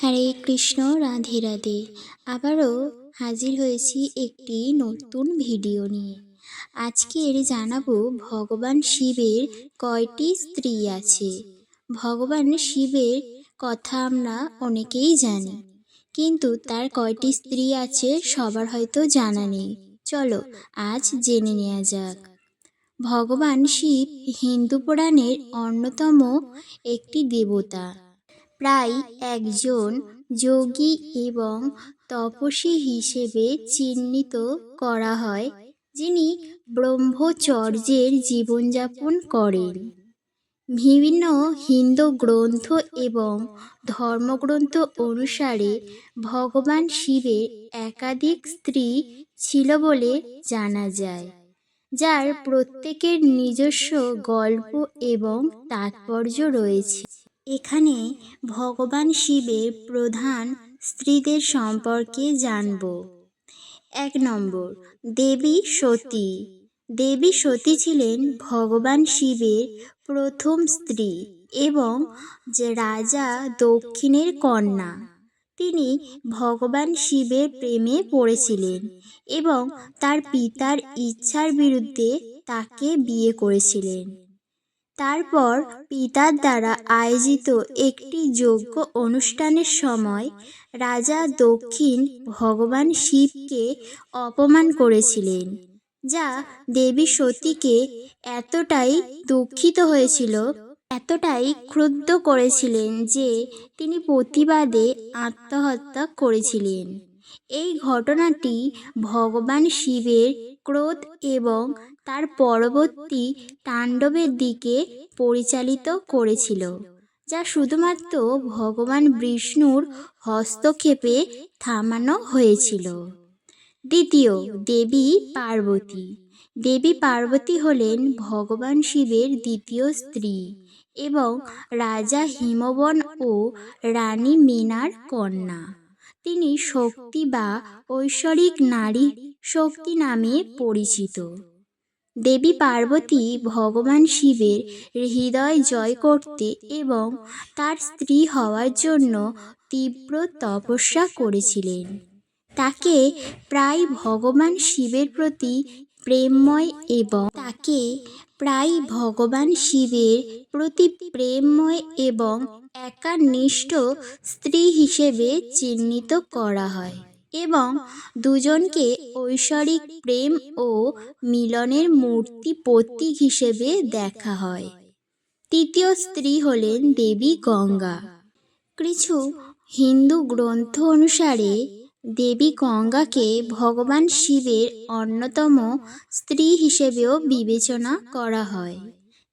হরে কৃষ্ণ, রাধে রাধে। আবারও হাজির হয়েছি একটি নতুন ভিডিও নিয়ে। আজকের জানাব ভগবান শিবের কয়টি স্ত্রী আছে। ভগবান শিবের কথা আমরা অনেকেই জানি, কিন্তু তার কয়টি স্ত্রী আছে সবার হয়তো জানা নেই। চলো আজ জেনে নেওয়া যাক। ভগবান শিব হিন্দু পুরাণের অন্যতম একটি দেবতা। প্রায় একজন যোগী এবং তপসী হিসেবে চিহ্নিত করা হয়, যিনি ব্রহ্মচর্যের জীবনযাপন করেন। বিভিন্ন হিন্দু গ্রন্থ এবং ধর্মগ্রন্থ অনুসারে ভগবান শিবের একাধিক স্ত্রী ছিল বলে জানা যায়, যার প্রত্যেকের নিজস্ব গল্প এবং তাৎপর্য রয়েছে। এখানে ভগবান শিবের প্রধান স্ত্রীদের সম্পর্কে জানব। এক নম্বর, দেবী সতী। দেবী সতী ছিলেন ভগবান শিবের প্রথম স্ত্রী এবং যে রাজা দক্ষিণের কন্যা। তিনি ভগবান শিবের প্রেমে পড়েছিলেন এবং তার পিতার ইচ্ছার বিরুদ্ধে তাকে বিয়ে করেছিলেন। তারপর পিতার দ্বারা আয়োজিত একটি যজ্ঞ অনুষ্ঠানের সময় রাজা দক্ষিণ ভগবান শিবকে অপমান করেছিলেন, যা দেবী সতীকে এতটাই দুঃখিত হয়েছিল, এতটাই ক্রুদ্ধ করেছিলেন যে তিনি প্রতিবাদে আত্মহত্যা করেছিলেন। এই ঘটনাটি ভগবান শিবের ক্রোধ এবং তার পরবর্তী তাণ্ডবের দিকে পরিচালিত করেছিল, যা শুধুমাত্র ভগবান বিষ্ণুর হস্তক্ষেপে থামানো হয়েছিল। দ্বিতীয়, দেবী পার্বতী। দেবী পার্বতী হলেন ভগবান শিবের দ্বিতীয় স্ত্রী এবং রাজা হিমবন ও রানী মিনার কন্যা। তিনি শক্তি বা ঐশ্বরিক নারী শক্তি নামে পরিচিত। দেবী পার্বতী ভগবান শিবের হৃদয় জয় করতে এবং তার স্ত্রী হওয়ার জন্য তীব্র তপস্যা করেছিলেন। তাকে প্রায় ভগবান শিবের প্রতি প্রেমময় এবং তাকে প্রায় ভগবান শিবের প্রতি প্রেমময় এবং একানিষ্ঠ স্ত্রী হিসেবে চিহ্নিত করা হয়। এবং দুজনকে ঐশ্বরিক প্রেম ও মিলনের মূর্তি প্রতীক হিসেবে দেখা হয়। তৃতীয় স্ত্রী হলেন দেবী গঙ্গা। কিছু হিন্দু গ্রন্থ অনুসারে দেবী গঙ্গাকে ভগবান শিবের অন্যতম স্ত্রী হিসেবেও বিবেচনা করা হয়।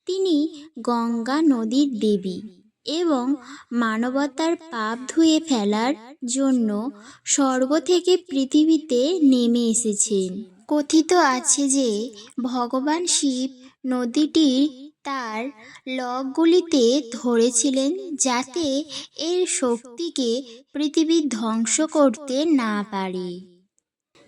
তিনি গঙ্গা নদীর দেবী। এবং মানবতার পাপ ধুয়ে ফেলার জন্য স্বর্গ থেকে পৃথিবীতে নেমে এসেছেন কথিত আছে যে, ভগবান শিব নদীটি তার লগগুলিতে ধরেছিলেন যাতে এর শক্তিকে পৃথিবী ধ্বংস করতে না পারে।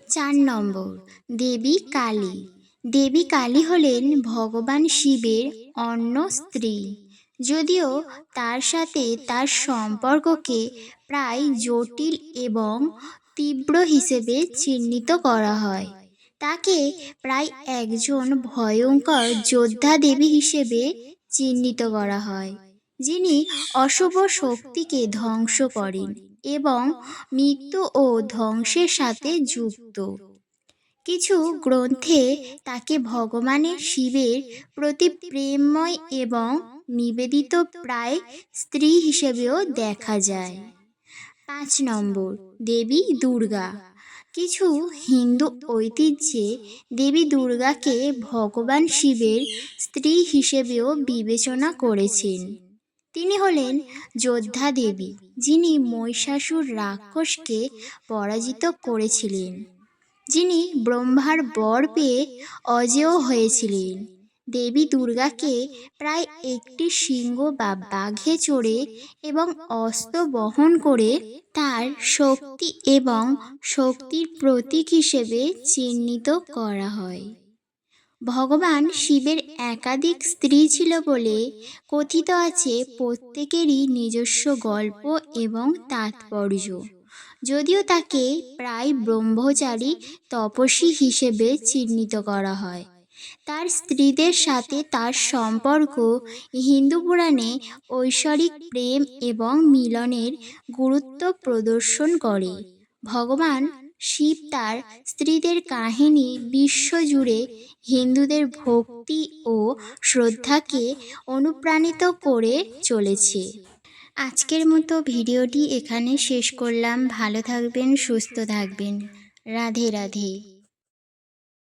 চার নম্বর, দেবী কালী। দেবী কালী হলেন ভগবান শিবের অন্য স্ত্রী। যদিও তার সাথে তার সম্পর্ককে প্রায় জটিল এবং তীব্র হিসেবে চিহ্নিত করা হয়। তাকে প্রায় একজন ভয়ঙ্কর যোদ্ধা দেবী হিসেবে চিহ্নিত করা হয়, যিনি অশুভ শক্তিকে ধ্বংস করেন এবং মৃত্যু ও ধ্বংসের সাথে যুক্ত। কিছু গ্রন্থে তাকে ভগবানের শিবের প্রতি প্রেমময় এবং নিবেদিত প্রায় স্ত্রী হিসেবেও দেখা যায়। পাঁচ নম্বর, দেবী দুর্গা। কিছু হিন্দু ঐতিহ্যে দেবী দুর্গাকে ভগবান শিবের স্ত্রী হিসেবেও বিবেচনা করেছেন। তিনি হলেন যোদ্ধা দেবী, যিনি মহিষাসুর রাক্ষসকে পরাজিত করেছিলেন। যিনি ব্রহ্মার বর পেয়ে অজেয় হয়েছিলেন। দেবী দুর্গাকে প্রায় একটি সিংহ বা বাঘে চড়ে এবং অস্ত্র বহন করে তার শক্তি এবং শক্তির প্রতীক হিসেবে চিহ্নিত করা হয়। ভগবান শিবের একাধিক স্ত্রী ছিল বলে কথিত আছে প্রত্যেকেরই নিজস্ব গল্প এবং তাৎপর্য। যদিও তাকে প্রায় ব্রহ্মচারী তপস্বী হিসেবে চিহ্নিত করা হয়। তার স্ত্রীদের সাথে তার সম্পর্ক, হিন্দু পুরাণে ঐশ্বরিক প্রেম এবং মিলনের গুরুত্ব প্রদর্শন করে। ভগবান শিব তার স্ত্রীদের কাহিনী বিশ্বজুড়ে হিন্দুদের ভক্তি ও শ্রদ্ধাকে অনুপ্রাণিত করে চলেছে। আজকের মতো ভিডিওটি এখানে শেষ করলাম। ভালো থাকবেন, সুস্থ থাকবেন। রাধে রাধে।